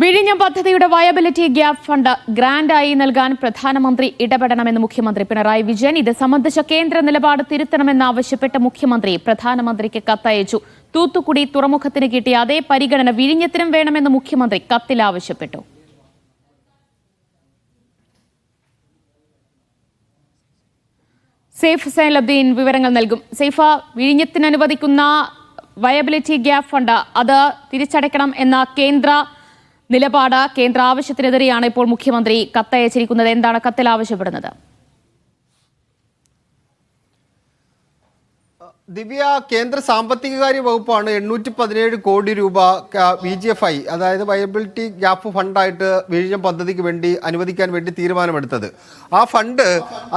വിഴിഞ്ഞം പദ്ധതിയുടെ viability gap fund ഗ്രാന്റായി നൽകാൻ പ്രധാനമന്ത്രി ഇടപെടണമെന്ന് മുഖ്യമന്ത്രി പിണറായി വിജയൻ. ഇത് സംബന്ധിച്ച കേന്ദ്ര നിലപാട് തിരുത്തണമെന്നാവശ്യപ്പെട്ട് മുഖ്യമന്ത്രി പ്രധാനമന്ത്രിക്ക് കത്തയച്ചു. തൂത്തുക്കുടി തുറമുഖത്തിന് കിട്ടിയ അതേ പരിഗണന വിഴിഞ്ഞത്തിനും വേണമെന്ന് മുഖ്യമന്ത്രി കത്തിൽ ആവശ്യപ്പെട്ടു. സേഫ് സൈലബ്ദീൻ വിവരങ്ങൾ നൽകും. സേഫ വിഴിഞ്ഞത്തിന് വയബിലിറ്റി ഗ്യാപ് ഫണ്ട് അത് തിരിച്ചടയ്ക്കണം എന്ന കേന്ദ്ര നിലപാട് കേന്ദ്ര ആവശ്യത്തിനെതിരെയാണ് ഇപ്പോൾ മുഖ്യമന്ത്രി കത്തയച്ചിരിക്കുന്നത്. എന്താണ് കത്തിൽ ആവശ്യപ്പെടുന്നത്? ദിവ്യ കേന്ദ്ര സാമ്പത്തിക കാര്യ വകുപ്പാണ് എണ്ണൂറ്റി പതിനേഴ് കോടി രൂപ വി ജി എഫ് ഐ അതായത് വയബിലിറ്റി ഗ്യാപ്പ് ഫണ്ടായിട്ട് വിഴിഞ്ഞം പദ്ധതിക്ക് വേണ്ടി അനുവദിക്കാൻ വേണ്ടി തീരുമാനമെടുത്തത്. ആ ഫണ്ട്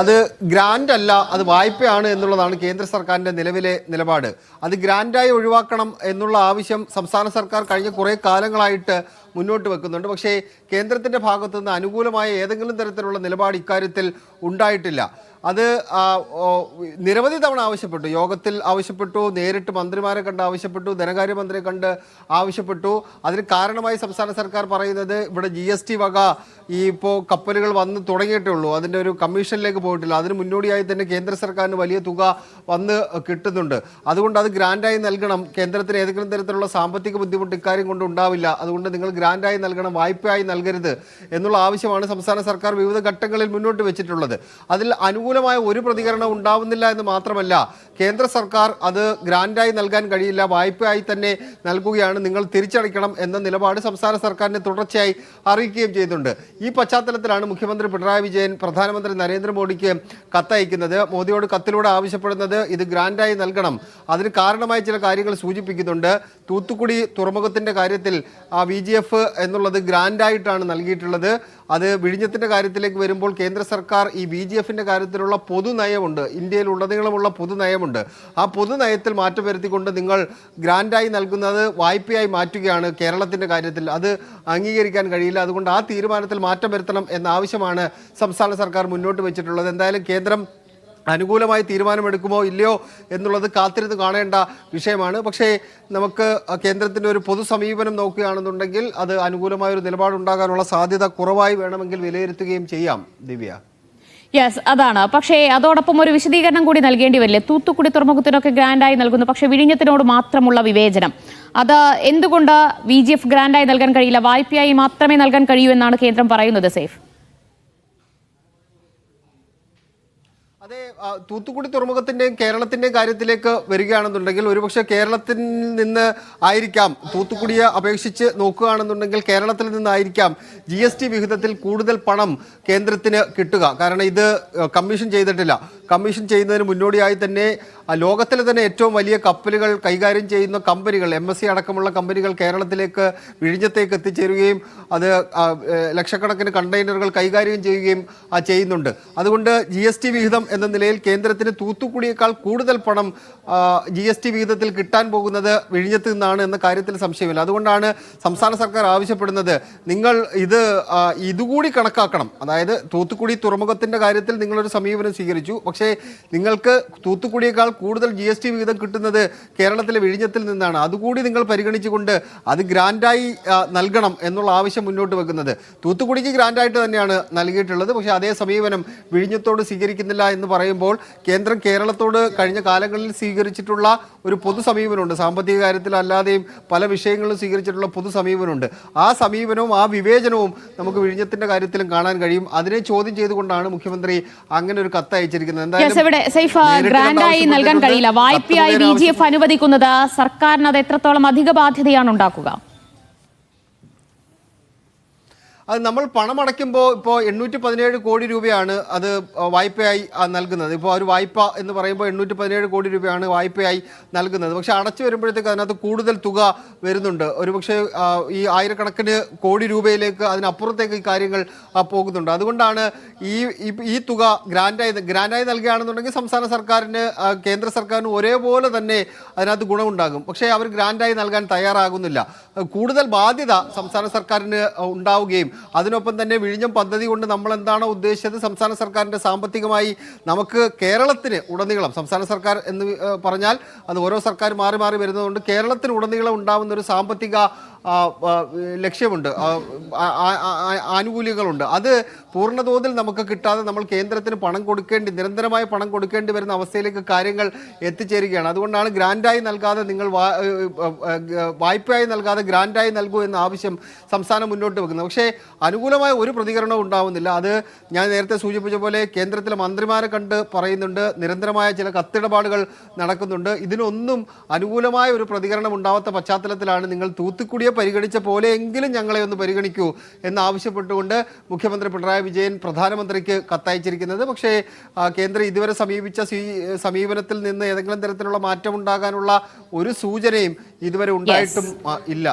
അത് ഗ്രാൻഡ് അല്ല അത് വായ്പയാണ് എന്നുള്ളതാണ് കേന്ദ്ര സർക്കാരിന്റെ നിലവിലെ നിലപാട്. അത് ഗ്രാൻഡായി ഒഴിവാക്കണം എന്നുള്ള ആവശ്യം സംസ്ഥാന സർക്കാർ കഴിഞ്ഞ കുറേ കാലങ്ങളായിട്ട് മുന്നോട്ട് വെക്കുന്നുണ്ട്. പക്ഷേ കേന്ദ്രത്തിന്റെ ഭാഗത്തുനിന്ന് അനുകൂലമായ ഏതെങ്കിലും തരത്തിലുള്ള നിലപാട് ഇക്കാര്യത്തിൽ ഉണ്ടായിട്ടില്ല. അത് നിരവധി തവണ ആവശ്യപ്പെട്ടു. യോഗത്തിൽ ആവശ്യപ്പെട്ടു നേരിട്ട് മന്ത്രിമാരെ കണ്ട് ആവശ്യപ്പെട്ടു ധനകാര്യമന്ത്രിയെ കണ്ട് ആവശ്യപ്പെട്ടു. അതിന് കാരണമായി സംസ്ഥാന സർക്കാർ പറയുന്നത് ഇവിടെ ജി വക ഈ ഇപ്പോൾ കപ്പലുകൾ വന്ന് തുടങ്ങിയിട്ടേ ഉള്ളൂ അതിന്റെ ഒരു കമ്മീഷനിലേക്ക് പോയിട്ടില്ല. അതിന് മുന്നോടിയായി തന്നെ കേന്ദ്ര സർക്കാരിന് വലിയ തുക വന്ന് കിട്ടുന്നുണ്ട്. അതുകൊണ്ട് അത് ഗ്രാൻഡായി നൽകണം. കേന്ദ്രത്തിന് ഏതെങ്കിലും തരത്തിലുള്ള സാമ്പത്തിക ബുദ്ധിമുട്ട് ഇക്കാര്യം കൊണ്ട് ഉണ്ടാവില്ല. അതുകൊണ്ട് നിങ്ങൾ ഗ്രാൻഡായി നൽകണം വായ്പയായി നൽകരുത് എന്നുള്ള ആവശ്യമാണ് സംസ്ഥാന സർക്കാർ വിവിധ ഘട്ടങ്ങളിൽ മുന്നോട്ട് വെച്ചിട്ടുള്ളത്. അതിൽ അനുകൂലമായ ഒരു പ്രതികരണം ഉണ്ടാവുന്നില്ല എന്ന് മാത്രമല്ല കേന്ദ്ര സർക്കാർ അത് ഗ്രാൻഡായി നൽകാൻ കഴിയില്ല വായ്പയായി തന്നെ നൽകുകയാണ്. നിങ്ങൾ തിരിച്ചടയ്ക്കണം എന്ന നിലപാട് സംസ്ഥാന സർക്കാരിനെ തുടർച്ചയായി അറിയിക്കുകയും ചെയ്തിട്ടുണ്ട്. ഈ പശ്ചാത്തലത്തിലാണ് മുഖ്യമന്ത്രി പിണറായി വിജയൻ പ്രധാനമന്ത്രി നരേന്ദ്രമോദിക്ക് കത്തയക്കുന്നത്. മോദിയോട് കത്തിലൂടെ ആവശ്യപ്പെടുന്നത് ഇത് ഗ്രാൻഡായി നൽകണം. അതിന് കാരണമായ ചില കാര്യങ്ങൾ സൂചിപ്പിക്കുന്നുണ്ട്. തൂത്തുക്കുടി തുറമുഖത്തിന്റെ കാര്യത്തിൽ ആ വി ജി എഫ് എന്നുള്ളത് ഗ്രാൻഡായിട്ടാണ് നൽകിയിട്ടുള്ളത്. അത് വിഴിഞ്ഞത്തിന്റെ കാര്യത്തിലേക്ക് വരുമ്പോൾ കേന്ദ്ര സർക്കാർ ഈ ബി ജി എഫിന്റെ കാര്യത്തിലുള്ള പൊതുനയമുണ്ട് ഇന്ത്യയിൽ പൊതുനയമുണ്ട് ആ പൊതുനയത്തിൽ മാറ്റം വരുത്തിക്കൊണ്ട് നിങ്ങൾ ഗ്രാൻഡായി നൽകുന്നത് വായ്പയായി മാറ്റുകയാണ് കേരളത്തിന്റെ കാര്യത്തിൽ. അത് അംഗീകരിക്കാൻ കഴിയില്ല. അതുകൊണ്ട് ആ തീരുമാനത്തിൽ മാറ്റം വരുത്തണം എന്ന ആവശ്യമാണ് സംസ്ഥാന സർക്കാർ മുന്നോട്ട് വെച്ചിട്ടുള്ളത്. എന്തായാലും കേന്ദ്രം അനുകൂലമായി തീരുമാനമെടുക്കുമോ ഇല്ലയോ എന്നുള്ളത് കാത്തിരുന്ന് കാണേണ്ട വിഷയമാണ്. പക്ഷേ നമുക്ക് കേന്ദ്രത്തിന്റെ ഒരു പൊതു സമീപനം നോക്കുകയാണെന്നുണ്ടെങ്കിൽ അത് അനുകൂലമായ ഒരു നിലപാടുണ്ടാകാനുള്ള സാധ്യത കുറവായി വേണമെങ്കിൽ വിലയിരുത്തുകയും ചെയ്യാം. ദിവ്യ. യെസ് അതാണ്. പക്ഷേ അതോടൊപ്പം ഒരു വിശദീകരണം കൂടി നൽകേണ്ടി വരില്ലേ? തൂത്തുക്കുടി തുറമുഖത്തിനൊക്കെ ഗ്രാൻഡായി നൽകുന്നു. പക്ഷേ വിഴിഞ്ഞത്തിനോട് മാത്രമുള്ള വിവേചനം. അത് എന്തുകൊണ്ട് വി ഗ്രാൻഡായി നൽകാൻ കഴിയില്ല? വായ്പയായി മാത്രമേ നൽകാൻ കഴിയൂ എന്നാണ് കേന്ദ്രം പറയുന്നത് സേഫ്. അതെ തൂത്തുക്കുടി തുറമുഖത്തിന്റെയും കേരളത്തിന്റെയും കാര്യത്തിലേക്ക് വരികയാണെന്നുണ്ടെങ്കിൽ ഒരുപക്ഷെ കേരളത്തിൽ നിന്ന് ആയിരിക്കാം. തൂത്തുക്കുടിയെ അപേക്ഷിച്ച് നോക്കുകയാണെന്നുണ്ടെങ്കിൽ കേരളത്തിൽ നിന്നായിരിക്കാം ജി എസ് ടി വിഹിതത്തിൽ കൂടുതൽ പണം കേന്ദ്രത്തിന് കിട്ടുക. കാരണം ഇത് കമ്മീഷൻ ചെയ്തിട്ടില്ല. കമ്മീഷൻ ചെയ്യുന്നതിന് മുന്നോടിയായി തന്നെ ലോകത്തിലെ തന്നെ ഏറ്റവും വലിയ കപ്പലുകൾ കൈകാര്യം ചെയ്യുന്ന കമ്പനികൾ എം എസ് സി അടക്കമുള്ള കമ്പനികൾ കേരളത്തിലേക്ക് വിഴിഞ്ഞത്തേക്ക് എത്തിച്ചേരുകയും അത് ലക്ഷക്കണക്കിന് കണ്ടെയ്നറുകൾ കൈകാര്യം ചെയ്യുകയും ചെയ്യുന്നുണ്ട്. അതുകൊണ്ട് ജി എസ് ടി വിഹിതം എന്ന നിലയിൽ കേന്ദ്രത്തിന് തൂത്തുക്കുടിയേക്കാൾ കൂടുതൽ പണം ജി എസ് ടി വിഹിതത്തിൽ കിട്ടാൻ പോകുന്നത് വിഴിഞ്ഞത്ത് നിന്നാണ് എന്ന കാര്യത്തിൽ സംശയമില്ല. അതുകൊണ്ടാണ് സംസ്ഥാന സർക്കാർ ആവശ്യപ്പെടുന്നത് നിങ്ങൾ ഇത് ഇതുകൂടി കണക്കാക്കണം. അതായത് തൂത്തുക്കുടി തുറമുഖത്തിന്റെ കാര്യത്തിൽ നിങ്ങളൊരു സമീപനം സ്വീകരിച്ചു. പക്ഷേ നിങ്ങൾക്ക് തൂത്തുക്കുടിയേക്കാൾ കൂടുതൽ ജി എസ് ടി വിഹിതം കിട്ടുന്നത് കേരളത്തിലെ വിഴിഞ്ഞത്തിൽ നിന്നാണ്. അതുകൂടി നിങ്ങൾ പരിഗണിച്ചുകൊണ്ട് അത് ഗ്രാൻഡായി നൽകണം എന്നുള്ള ആവശ്യം മുന്നോട്ട് വെക്കുന്നത്. തൂത്തുക്കുടിക്ക് ഗ്രാൻഡായിട്ട് തന്നെയാണ് നൽകിയിട്ടുള്ളത്. പക്ഷേ അതേ സമീപനം വിഴിഞ്ഞത്തോട് സ്വീകരിക്കുന്നില്ല എന്ന് പറയുമ്പോൾ കേന്ദ്രം കേരളത്തോട് കഴിഞ്ഞ കാലങ്ങളിൽ സ്വീകരിച്ചിട്ടുള്ള ഒരു പൊതു സമീപനമുണ്ട്. സാമ്പത്തിക കാര്യത്തിൽ അല്ലാതെയും പല വിഷയങ്ങളും സ്വീകരിച്ചിട്ടുള്ള പൊതു സമീപനമുണ്ട്. ആ സമീപനവും ആ വിവേചനവും നമുക്ക് വിഴിഞ്ഞത്തിന്റെ കാര്യത്തിലും കാണാൻ കഴിയും. അതിനെ ചോദ്യം ചെയ്തുകൊണ്ടാണ് മുഖ്യമന്ത്രി അങ്ങനെ ഒരു കത്ത് അയച്ചിരിക്കുന്നത്. യെസ് ഇവിടെ സൈഫ് നേരിട്ട് ഗ്രാൻഡായി നൽകാൻ കഴിയില്ല. വായ്പയായി ബി ജി എഫ് അനുവദിക്കുന്നത് സർക്കാരിന് അത് എത്രത്തോളം അധിക ബാധ്യതയാണ് ഉണ്ടാക്കുക? അത് നമ്മൾ പണം അടയ്ക്കുമ്പോൾ ഇപ്പോൾ എണ്ണൂറ്റി പതിനേഴ് കോടി രൂപയാണ് അത് വായ്പയായി നൽകുന്നത്. ഇപ്പോൾ ഒരു വായ്പ എന്ന് പറയുമ്പോൾ എണ്ണൂറ്റി പതിനേഴ് കോടി രൂപയാണ് വായ്പയായി നൽകുന്നത്. പക്ഷെ അടച്ചു വരുമ്പോഴത്തേക്ക് അതിനകത്ത് കൂടുതൽ തുക വരുന്നുണ്ട്. ഒരുപക്ഷെ പക്ഷേ ഈ ആയിരക്കണക്കിന് കോടി രൂപയിലേക്ക് അതിനപ്പുറത്തേക്ക് ഈ കാര്യങ്ങൾ പോകുന്നുണ്ട്. അതുകൊണ്ടാണ് ഈ- ഈ തുക ഗ്രാൻഡായി ഗ്രാൻഡായി നൽകുകയാണെന്നുണ്ടെങ്കിൽ സംസ്ഥാന സർക്കാരിന് കേന്ദ്ര സർക്കാരിന് ഒരേപോലെ തന്നെ അതിനകത്ത് ഗുണമുണ്ടാകും. പക്ഷേ അവർ ഗ്രാൻഡായി നൽകാൻ തയ്യാറാകുന്നില്ല. കൂടുതൽ ബാധ്യത സംസ്ഥാന സർക്കാരിന് ഉണ്ടാവുകയും അതിനൊപ്പം തന്നെ വിഴിഞ്ഞം പദ്ധതി കൊണ്ട് നമ്മൾ എന്താണോ ഉദ്ദേശിച്ചത്? സംസ്ഥാന സർക്കാരിന്റെ സാമ്പത്തികമായി നമുക്ക് കേരളത്തിന് ഉടനീളം സംസ്ഥാന സർക്കാർ എന്ന് പറഞ്ഞാൽ അത് ഓരോ സർക്കാർ മാറി മാറി വരുന്നതുകൊണ്ട് കേരളത്തിന് ഉടനീളം ഉണ്ടാവുന്ന ഒരു സാമ്പത്തിക ലക്ഷ്യമുണ്ട്. ആനുകൂല്യങ്ങളുണ്ട്. അത് പൂർണതോതിൽ നമുക്ക് കിട്ടാതെ നമ്മൾ കേന്ദ്രത്തിന് പണം കൊടുക്കേണ്ടി നിരന്തരമായി പണം കൊടുക്കേണ്ടി വരുന്ന അവസ്ഥയിലേക്ക് കാര്യങ്ങൾ എത്തിച്ചേരുകയാണ്. അതുകൊണ്ടാണ് ഗ്രാൻഡായി നൽകാതെ നിങ്ങൾ വായ്പയായി നൽകാതെ ഗ്രാൻഡായി നൽകൂ എന്ന ആവശ്യം സംസ്ഥാനം മുന്നോട്ട് വെക്കുന്നത് പക്ഷേ അനുകൂലമായ ഒരു പ്രതികരണവും ഉണ്ടാവുന്നില്ല. അത് ഞാൻ നേരത്തെ സൂചിപ്പിച്ച പോലെ കേന്ദ്രത്തിലെ മന്ത്രിമാരെ കണ്ട് പറയുന്നുണ്ട്. നിരന്തരമായ ചില കത്തിടപാടുകൾ നടക്കുന്നുണ്ട്. ഇതിനൊന്നും അനുകൂലമായ ഒരു പ്രതികരണം ഉണ്ടാവാത്ത പശ്ചാത്തലത്തിലാണ് നിങ്ങൾ തൂത്തുക്കുടിയെ പരിഗണിച്ച പോലെയെങ്കിലും ഞങ്ങളെ ഒന്ന് പരിഗണിക്കൂ എന്നാവശ്യപ്പെട്ടുകൊണ്ട് മുഖ്യമന്ത്രി പിണറായി വിജയൻ പ്രധാനമന്ത്രിക്ക് കത്തയച്ചിരിക്കുന്നത്. പക്ഷേ കേന്ദ്രം ഇതുവരെ സമീപിച്ച സമീപനത്തിൽ നിന്ന് ഏതെങ്കിലും തരത്തിലുള്ള മാറ്റം ഉണ്ടാകാനുള്ള ഒരു സൂചനയും ഇതുവരെ ഉണ്ടായിട്ടും ഇല്ല.